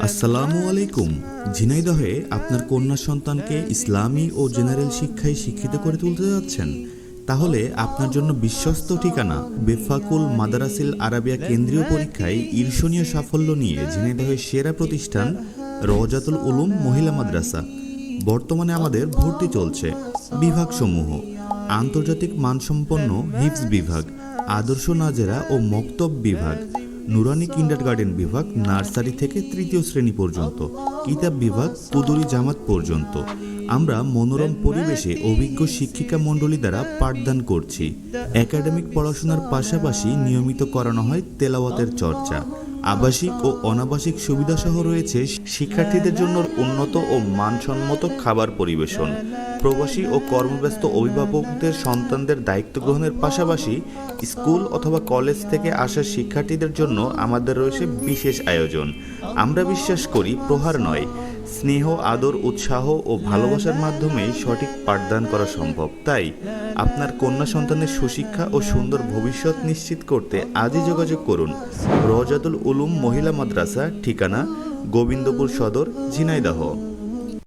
আসসালামু আলাইকুম। ঝিনাইদহে আপনার কন্যা সন্তানকে ইসলামী ও জেনারেল শিক্ষায় শিক্ষিত করে তুলতে যাচ্ছেন। তাহলে আপনার জন্য বিশ্বস্ত ঠিকানা বেফাকুল মাদারাসিল আরাবিয়া কেন্দ্রীয় পরীক্ষায় ঈর্ষণীয় সাফল্য নিয়ে ঝিনাইদহের সেরা প্রতিষ্ঠান রজাতুল উলুম মহিলা মাদ্রাসা। বর্তমানে আমাদের ভর্তি চলছে বিভাগসমূহ। আন্তর্জাতিক মানসম্পন্ন হিপস বিভাগ, আদর্শ নাজেরা ও মক্তব বিভাগ। নুরানি কিন্ডারগার্ডেন বিভাগ নার্সারি থেকে তৃতীয় শ্রেণি পর্যন্ত, কিতাব বিভাগ কুদুরি জামাত পর্যন্ত। আমরা মনোরম পরিবেশে অভিজ্ঞ শিক্ষিকা মণ্ডলী দ্বারা পাঠদান করছি। একাডেমিক পড়াশোনার পাশাপাশি নিয়মিত করানো হয় তেলাওয়াতের চর্চা। আবাসিক ও অনাবাসিক সুবিধাসহ রয়েছে শিক্ষার্থীদের জন্য উন্নত ও মানসম্মত খাবার পরিবেশন। প্রবাসী ও কর্মব্যস্ত অভিভাবকদের সন্তানদের দায়িত্ব গ্রহণের পাশাপাশি স্কুল অথবা কলেজ থেকে আসা শিক্ষার্থীদের জন্য আমাদের রয়েছে বিশেষ আয়োজন। আমরা বিশ্বাস করি, প্রহার নয় স্নেহ, আদর, উৎসাহ ও ভালোবাসার মাধ্যমেই সঠিক পাঠদান করা সম্ভব। তাই আপনার কন্যা সন্তানের সুশিক্ষা ও সুন্দর ভবিষ্যৎ নিশ্চিত করতে আজই যোগাযোগ করুন। রজাতুল উলুম মহিলা মাদ্রাসা, ঠিকানা গোবিন্দপুর সদর, ঝিনাইদহ।